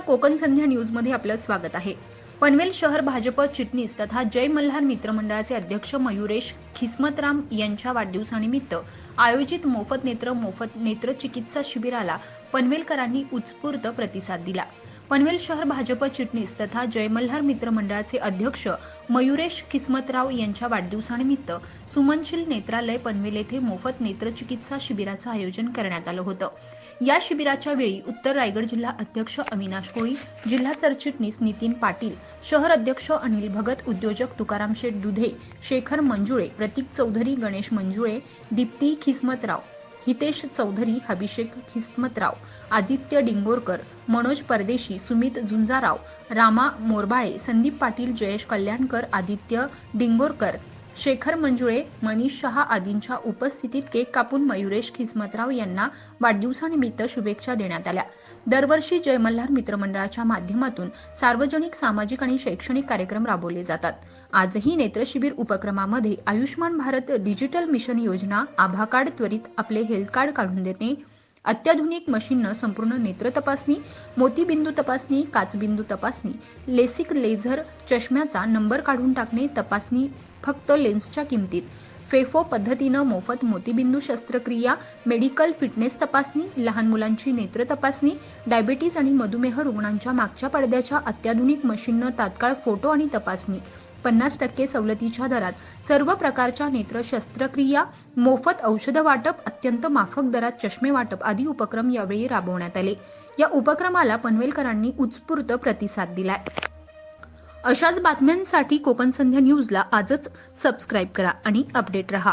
कोकण संध्या न्यूजमध्ये आपलं स्वागत आहे. पनवेल शहर भाजप चिटणीस तथा जय मल्हार मित्रमंडळाचे अध्यक्ष मयुरेश खिस्मतराम यांच्या वाढदिवसानिमित्त आयोजित मोफत नेत्र मोफत नेत्र चिकित्सा शिबिराला पनवेलकरांनी उत्स्फूर्त प्रतिसाद दिला. पनवेल शहर भाजप चिटणीस तथा जय मल्हार मित्रमंडळाचे अध्यक्ष मयुरेश किस्मतराव यांच्या वाढदिवसानिमित्त सुमनशील नेत्रालय पनवेल येथे मोफत नेत्रचिकित्सा शिबिराचं आयोजन करण्यात आलं होतं. या शिबिराच्या वेळी उत्तर रायगड जिल्हा अध्यक्ष अविनाश कोळी जिल्हा सरचिटणीस नितीन पाटील शहर अध्यक्ष अनिल भगत उद्योजक तुकाराम शेठ दुधे शेखर मंजुळे प्रतीक चौधरी गणेश मंजुळे दीप्ती खिस्मतराव हितेश चौधरी अभिषेक खिस्मतराव आदित्य डिंगोरकर मनोज परदेशी सुमित झुंजाराव रामा मोरबाळे संदीप पाटील जयेश कल्याणकर आदित्य डिंगोरकर शेखर मंजुळे मनीष शहा आदींच्या उपस्थितीत केक कापून मयुरेश खिस्मतराव यांना वाढदिवसानिमित्त शुभेच्छा देण्यात आल्या. दरवर्षी जय मल्हार मित्रमंडळाच्या माध्यमातून सार्वजनिक सामाजिक आणि शैक्षणिक कार्यक्रम राबवले जातात. आजही नेत्रशिबिर उपक्रमामध्ये आयुष्यमान भारत डिजिटल मिशन योजना आभा कार्ड त्वरित आपले हेल्थ कार्ड काढून देणे अत्याधुनिक मशीननं संपूर्ण नेत्र तपासणी मोतीबिंदू तपासणी काचबिंदू तपासणी लेसिक लेझर चष्म्याचा नंबर काढून टाकणे तपासणी फक्त लेन्सच्या किमतीत. फेफो पद्धतीनं मोफत मोतीबिंदू शस्त्रक्रिया मेडिकल फिटनेस तपासणी लहान मुलांची नेत्र तपासणी डायबिटीज आणि मधुमेह रुग्णांच्या मागच्या पडद्याच्या अत्याधुनिक मशीननं तात्काळ फोटो आणि तपासणी. पन्नास टक्के सवलतीच्या दरात सर्व प्रकारच्या नेत्र शस्त्रक्रिया मोफत औषध वाटप अत्यंत माफक दरात चष्मे वाटप आदी उपक्रम यावेळी राबवण्यात आले. या उपक्रमाला पनवेलकरांनी उत्स्फूर्त प्रतिसाद दिलाय. अशाच बातम्यांसाठी कोकण संध्या न्यूजला आजच सबस्क्राईब करा आणि अपडेट रहा.